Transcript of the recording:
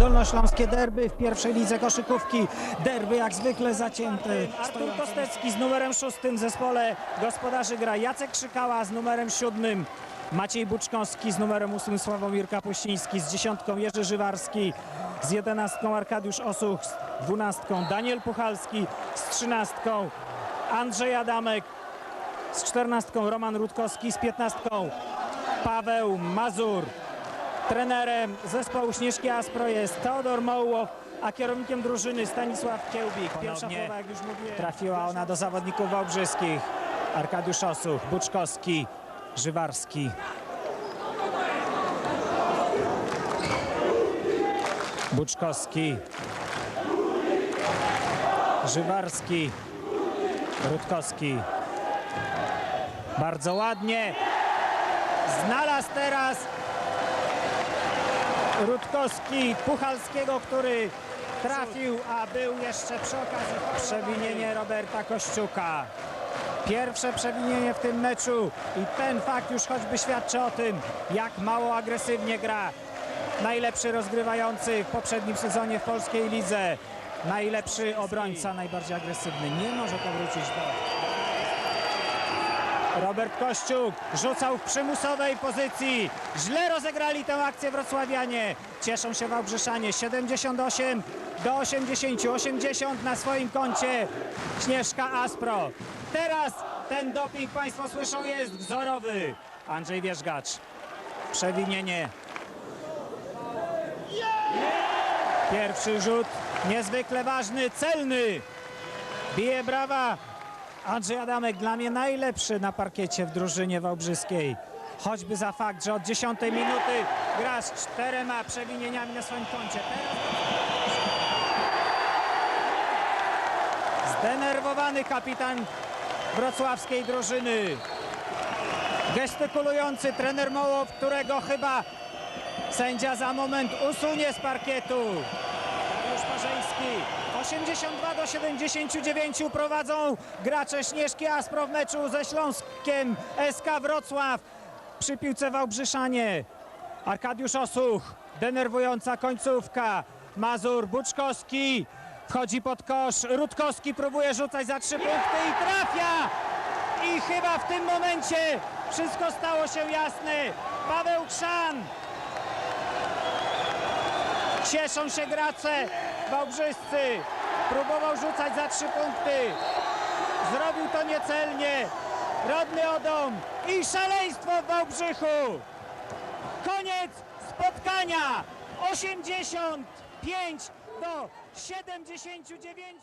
Dolnośląskie derby w pierwszej lidze koszykówki. Derby jak zwykle zacięte. Artur Kostecki z numerem szóstym w zespole gospodarzy gra Jacek Krzykała z numerem siódmym. Maciej Buczkowski z numerem ósmym, Sławomir Kapuściński z dziesiątką, Jerzy Żywarski z jedenastką, Arkadiusz Osuch z dwunastką, Daniel Puchalski z trzynastką, Andrzej Adamek z czternastką, Roman Rutkowski z piętnastką, Paweł Mazur. Trenerem zespołu Śnieżki Aspro jest Teodor Mołow, a kierownikiem drużyny Stanisław Kiełbik. Pierwsza połowa, jak już mówiłem, trafiła ona do zawodników wałbrzyskich. Arkadiusz Osuch, Buczkowski, Żywarski. Buczkowski. Żywarski. Rutkowski. Bardzo ładnie. Znalazł teraz Rutkowski Puchalskiego, który trafił, a był jeszcze przy okazji przewinienie Roberta Kościuka. Pierwsze przewinienie w tym meczu i ten fakt już choćby świadczy o tym, jak mało agresywnie gra. Najlepszy rozgrywający w poprzednim sezonie w polskiej lidze. Najlepszy obrońca, najbardziej agresywny. Nie może to wrócić do... Robert Kościuk rzucał w przymusowej pozycji. Źle rozegrali tę akcję wrocławianie. Cieszą się Wałbrzyszanie. 78 do 80. 80 na swoim koncie. Śnieżka Aspro. Teraz ten doping, Państwo słyszą, jest wzorowy. Andrzej Wierzgacz. Przewinienie. Pierwszy rzut niezwykle ważny, celny. Bije brawa Andrzej Adamek dla mnie najlepszy na parkiecie w drużynie wałbrzyskiej. Choćby za fakt, że od 10 minuty gra z czterema przewinieniami na swoim koncie. Zdenerwowany kapitan wrocławskiej drużyny. Gestykulujący trener Mołow, którego chyba sędzia za moment usunie z parkietu. 82 do 79 prowadzą gracze Śnieżki Aspro w meczu ze Śląskiem SK Wrocław. Przy piłce Wałbrzyszanie. Arkadiusz Osuch. Denerwująca końcówka. Mazur Buczkowski. Wchodzi pod kosz. Rutkowski próbuje rzucać za trzy punkty i trafia! I chyba w tym momencie wszystko stało się jasne. Paweł Krzan Cieszą się gracze wałbrzyscy. Próbował rzucać za trzy punkty. Zrobił to niecelnie. Rodny Odom i szaleństwo w Wałbrzychu. Koniec spotkania. 85 do 79.